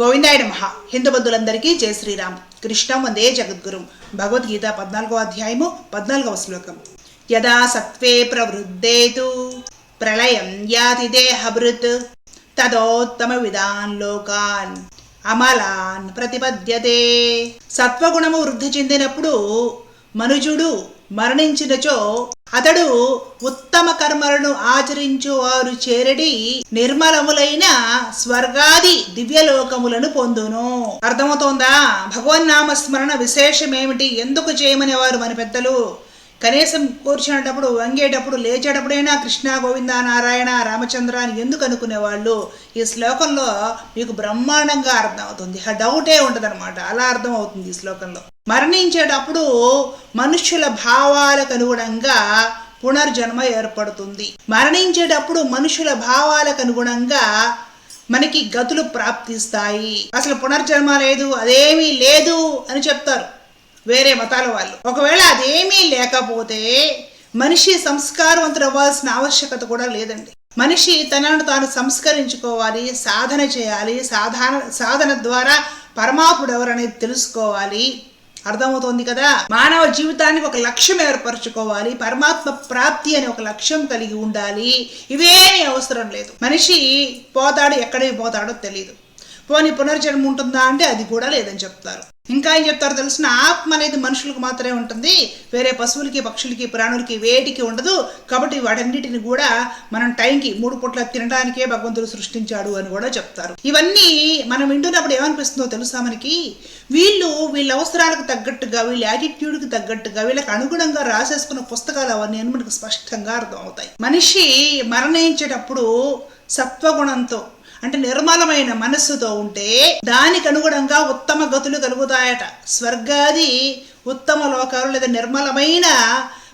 గోవిందాయ నమ. హిందూ బంధువులందరికీ జయ శ్రీరామ్. కృష్ణం వందే జగద్గురు. భగవద్గీత పద్నాలుగో అధ్యాయము పద్నాలుగవ శ్లోకం. యదా సత్వే ప్రవృద్ధేతు ప్రళయం యాతి దేహభృత్ తదోత్తమ విధాన్ లోకాన్ అమలాన్ ప్రతిపద్యతే. సత్వగుణము వృద్ధి చెందినప్పుడు మనుజుడు మరణించినచో అతడు ఉత్తమ కర్మలను ఆచరించు వారు చేరడి నిర్మలములైన స్వర్గాది దివ్యలోకములను పొందును. అర్థమవుతోందా? భగవన్నామ స్మరణ విశేషం ఏమిటి ఎందుకు చేయమని వారు మన పెద్దలు? కనీసం కూర్చునేటప్పుడు వంగేటప్పుడు లేచేటప్పుడైనా కృష్ణ గోవింద నారాయణ రామచంద్ర అని ఎందుకు అనుకునేవాళ్ళు? ఈ శ్లోకంలో మీకు బ్రహ్మాండంగా అర్థమవుతుంది. ఆ డౌటే ఉండదన్నమాట. అలా అర్థమవుతుంది ఈ శ్లోకంలో. మరణించేటప్పుడు మనుష్యుల భావాలకు అనుగుణంగా పునర్జన్మ ఏర్పడుతుంది. మరణించేటప్పుడు మనుషుల భావాలకు అనుగుణంగా మనకి గతులు ప్రాప్తిస్తాయి. అసలు పునర్జన్మ లేదు అదేమీ లేదు అని చెప్తారు వేరే మతాల వాళ్ళు. ఒకవేళ అదేమీ లేకపోతే మనిషి సంస్కారవంతుడు అవ్వాల్సిన ఆవశ్యకత కూడా లేదండి. మనిషి తనను తాను సంస్కరించుకోవాలి సాధన చేయాలి సాధన సాధన ద్వారా పరమాత్ముడు ఎవరనేది తెలుసుకోవాలి. అర్థమవుతోంది కదా? మానవ జీవితానికి ఒక లక్ష్యం ఏర్పరచుకోవాలి. పరమాత్మ ప్రాప్తి అనే ఒక లక్ష్యం కలిగి ఉండాలి. ఇవేమీ అవసరం లేదు. మనిషి పోతాడు ఎక్కడికి పోతాడో తెలియదు పోనీ పునర్జన్మ ఉంటుందా అంటే అది కూడా లేదని చెప్తారు. ఇంకా ఏం చెప్తారు తెలిసిన ఆత్మ అనేది మనుషులకు మాత్రమే ఉంటుంది. వేరే పశువులకి పక్షులకి ప్రాణులకి వేటికి ఉండదు. కాబట్టి వాటన్నిటిని కూడా మనం టైంకి మూడు పూట్ల తినడానికే భగవంతుడు సృష్టించాడు అని కూడా చెప్తారు. ఇవన్నీ మనం వింటున్నప్పుడు ఏమనిపిస్తుందో తెలుసా మనకి? వీళ్ళు వీళ్ళ అవసరాలకు తగ్గట్టుగా వీళ్ళ యాటిట్యూడ్కి తగ్గట్టుగా వీళ్ళకి అనుగుణంగా రాసేసుకున్న పుస్తకాలు అవన్నీ అని మనకు స్పష్టంగా అర్థం అవుతాయి మనిషి మరణించేటప్పుడు సత్వగుణంతో అంటే నిర్మలమైన మనస్సుతో ఉంటే దానికి అనుగుణంగా ఉత్తమ గతులు కలుగుతాయట. స్వర్గాది ఉత్తమ లోకాలు లేదా నిర్మలమైన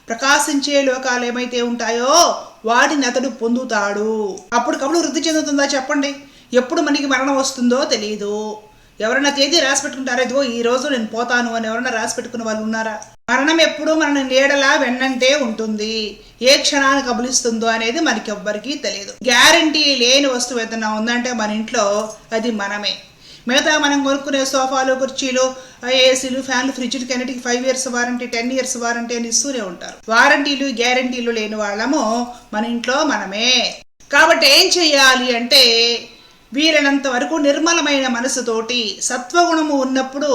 ప్రకాశించే లోకాలు ఏమైతే ఉంటాయో వాటిని అతడు పొందుతాడు. అప్పటికప్పుడు వృద్ధి చెందుతుందా చెప్పండి? ఎప్పుడు మనకి మరణం వస్తుందో తెలియదు ఎవరైనా తేదీ రాసి పెట్టుకుంటారా ఇదిగో ఈ రోజు నేను పోతాను అని ఎవరైనా రాసి పెట్టుకున్న వాళ్ళు ఉన్నారా? మరణం ఎప్పుడు మన నీడలా వెన్నంటే ఉంటుంది. ఏ క్షణానికి కబులిస్తుందో అనేది మనకి ఎవ్వరికీ తెలియదు. గ్యారంటీ లేని వస్తువు ఏదైనా ఉందంటే మన ఇంట్లో అది మనమే. మిగతా మనం కొనుక్కునే సోఫాలు కుర్చీలు ఏసీలు ఫ్యాన్లు ఫ్రిడ్జ్లు అన్నిటికి five years warranty ten years warranty అని ఇస్తూనే ఉంటారు. వారంటీలు గ్యారంటీలు లేని వాళ్ళము మన ఇంట్లో మనమే. కాబట్టి ఏం చేయాలి అంటే వీలైనంత వరకు నిర్మలమైన మనసుతోటి సత్వగుణము ఉన్నప్పుడు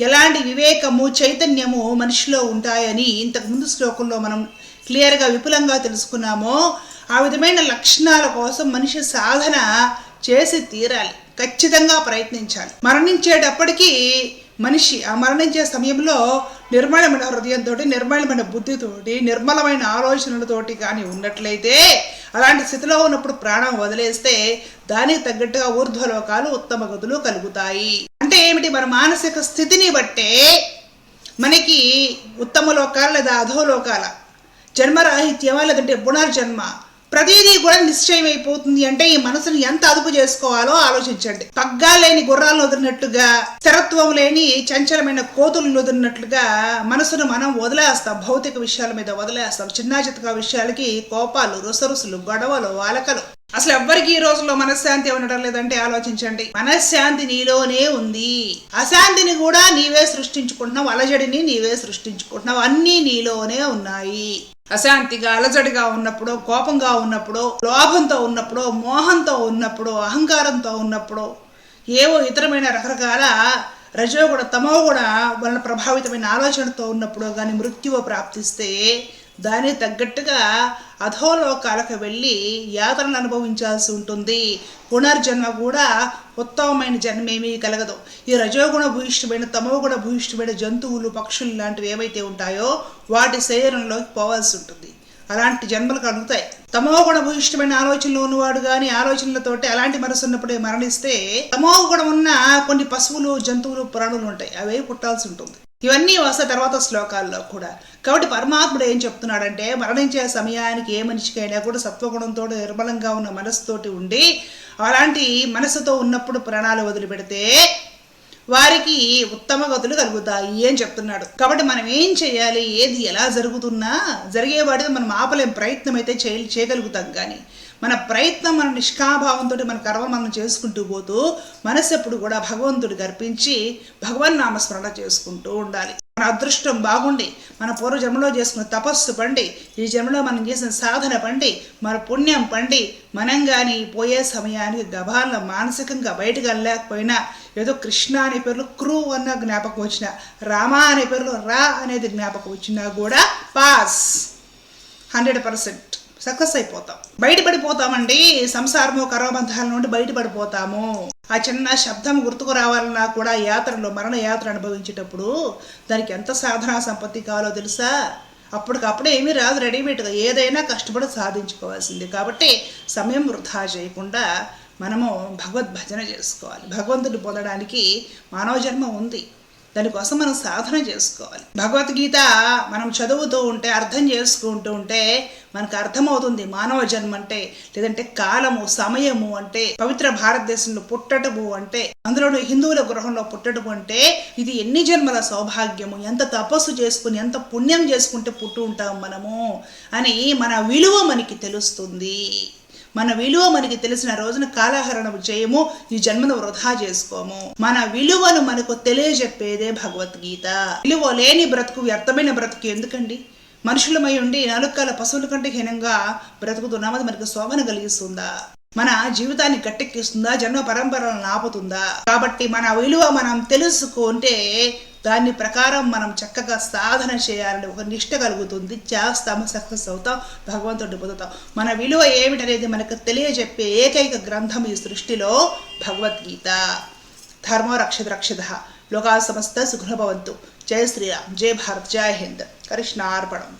ఎలాంటి వివేకము చైతన్యము మనిషిలో ఉంటాయని ఇంతకు ముందు శ్లోకంలో మనం క్లియర్గా విపులంగా తెలుసుకున్నామో ఆ విధమైన లక్షణాల కోసం మనిషి సాధన చేసి తీరాలి. ఖచ్చితంగా ప్రయత్నించాలి. మరణించేటప్పటికీ మనిషి ఆ మరణించే సమయంలో నిర్మలమైన హృదయంతో నిర్మలమైన బుద్ధితోటి నిర్మలమైన ఆలోచనలతోటి కానీ ఉన్నట్లయితే అలాంటి స్థితిలో ఉన్నప్పుడు ప్రాణం వదిలేస్తే దానికి తగ్గట్టుగా ఊర్ధ్వలోకాలు ఉత్తమ గతులు కలుగుతాయి. అంటే ఏమిటి? మన మానసిక స్థితిని బట్టే మనకి ఉత్తమ లోకాల లేదా అధోలోకాల జన్మరాహిత్యమా లేదంటే పునర్జన్మ ప్రతిదీ కూడా నిశ్చయం అయిపోతుంది అంటే ఈ మనసును ఎంత అదుపు చేసుకోవాలో ఆలోచించండి. పగ్గాలేని గుర్రాలను వదిలినట్లుగా స్థిరత్వం లేని చంచలమైన కోతులను వదిలినట్లుగా మనసును మనం వదిలేస్తాం. భౌతిక విషయాల మీద వదిలేస్తాం. చిన్న చితక విషయాలకి కోపాలు రుసరుసులు గొడవలు వాలకలు అసలు ఎవ్వరికి ఈ రోజుల్లో మనశ్శాంతి ఉండడం లేదంటే ఆలోచించండి. మనశ్శాంతి నీలోనే ఉంది. అశాంతిని కూడా నీవే సృష్టించుకుంటున్నావు అలజడిని నీవే సృష్టించుకుంటున్నావు అన్నీ నీలోనే ఉన్నాయి. అశాంతిగా అలజడిగా ఉన్నప్పుడు కోపంగా ఉన్నప్పుడు లోభంతో ఉన్నప్పుడు మోహంతో ఉన్నప్పుడు అహంకారంతో ఉన్నప్పుడు ఏవో ఇతరమైన రకరకాల రజో కూడా తమో కూడా వలన ప్రభావితమైన ఆలోచనతో ఉన్నప్పుడు కానీ మృత్యువు ప్రాప్తిస్తే దానికి తగ్గట్టుగా అధోలోకాలకు వెళ్ళి యాతనను అనుభవించాల్సి ఉంటుంది. పునర్జన్మ కూడా ఉత్తమమైన జన్మేమీ కలగదు. ఈ రజోగుణ భూయిష్టమైన తమోగుణ భూయిష్టమైన జంతువులు పక్షులు లాంటివి ఏవైతే ఉంటాయో వాటి శరీరంలోకి పోవాల్సి ఉంటుంది. అలాంటి జన్మలు కలుగుతాయి. తమోగుణ భూయిష్టమైన ఆలోచనలు ఉన్నవాడు కానీ ఆలోచనలతోటి అలాంటి మనసు ఉన్నప్పుడే మరణిస్తే తమోగుణం ఉన్న కొన్ని పశువులు జంతువులు ప్రాణులు ఉంటాయి. అవే పుట్టాల్సి ఉంటుంది. ఇవన్నీ వస్తాయి తర్వాత శ్లోకాల్లో కూడా. కాబట్టి పరమాత్ముడు ఏం చెప్తున్నాడంటే మరణించే సమయానికి ఏ మనిషికైనా కూడా సత్వగుణంతో నిర్మలంగా ఉన్న మనసుతోటి ఉండి అలాంటి మనసుతో ఉన్నప్పుడు ప్రాణాలు వదిలిపెడితే వారికి ఉత్తమ గతులు కలుగుతాయి అని చెప్తున్నాడు. కాబట్టి మనం ఏం చేయాలి? ఏది ఎలా జరుగుతున్నా జరిగే మనం ఆపలేం ప్రయత్నం అయితే చేయ చేయగలుగుతాం కానీ. మన ప్రయత్నం మన నిష్కాభావంతో మన కర్మ మనం చేసుకుంటూ పోతూ మనసు ఎప్పుడు కూడా భగవంతుడికి అర్పించి భగవన్ నామస్మరణ చేసుకుంటూ ఉండాలి. మన అదృష్టం బాగుండి మన పూర్వజన్మలో చేసుకున్న తపస్సు పండి ఈ జన్మలో మనం చేసిన సాధన పండి మన పుణ్యం పండి మనం కానీ పోయే సమయానికి గభాల మానసికంగా బయటకు వెళ్ళలేకపోయినా ఏదో కృష్ణ అనే పేరులో క్రూ అన్న జ్ఞాపకం వచ్చిన రామ అనే పేరులో రా అనేది జ్ఞాపకం వచ్చినా కూడా పాస్. Hundred percent. సక్సెస్ అయిపోతాం. బయటపడిపోతామండి. సంసారము కర్మబంధాల నుండి బయటపడిపోతాము. ఆ చిన్న శబ్దం గుర్తుకు రావాలన్నా కూడా యాత్రలో మరణ యాత్ర అనుభవించేటప్పుడు దానికి ఎంత సాధనా సంపత్తి కావాలో తెలుసా? అప్పటికప్పుడు ఏమీ రాదు రెడీమేడ్గా ఏదైనా కష్టపడి సాధించుకోవాల్సింది. కాబట్టి సమయం వృధా చేయకుండా మనము భగవద్భజన చేసుకోవాలి. భగవంతుని పొందడానికి మానవ జన్మ ఉంది. దానికోసం మనం సాధన చేసుకోవాలి. భగవద్గీత మనం చదువుతూ ఉంటే అర్థం చేసుకుంటూ ఉంటే మనకు అర్థమవుతుంది మానవ జన్మ అంటే లేదంటే కాలము సమయము అంటే పవిత్ర భారతదేశంలో పుట్టటము అంటే అందులోనూ హిందువుల గృహంలో పుట్టటము అంటే ఇది ఎన్ని జన్మల సౌభాగ్యము ఎంత తపస్సు చేసుకుని ఎంత పుణ్యం చేసుకుంటే పుట్టు ఉంటాం మనము అని మన విలువ మనకి తెలుస్తుంది. మన విలువ మనకి తెలిసిన రోజున కాలహరణం చేయము ఈ జన్మను వృధా చేసుకోము. మన విలువను మనకు తెలియజెప్పేదే భగవద్గీత. విలువ లేని బ్రతుకు వ్యర్థమైన బ్రతుకు ఎందుకండి? మనుషులమై ఉండి నాలుకాల పశువుల కంటే హీనంగా బ్రతుకుతున్నాం మనకు శోభన కలిగిస్తుందా? మన జీవితాన్ని గట్టెక్కిస్తుందా? జన్మ పరంపరలను ఆపుతుందా? కాబట్టి మన విలువ మనం తెలుసుకుంటే దాని ప్రకారం మనం చక్కగా సాధన చేయాలని ఒక నిష్ట కలుగుతుంది. చేస్తాము సక్సెస్ అవుతాం భగవంతుడిని పొందుతాం. మన విలువ ఏమిటనేది మనకు తెలియజెప్పే ఏకైక గ్రంథం ఈ సృష్టిలో భగవద్గీత. ధర్మ రక్షత రక్షిత. లోకా సమస్త సుఖభవంతు జయ శ్రీరామ్. జయ భారత్. జయ హింద్. కృష్ణార్పణం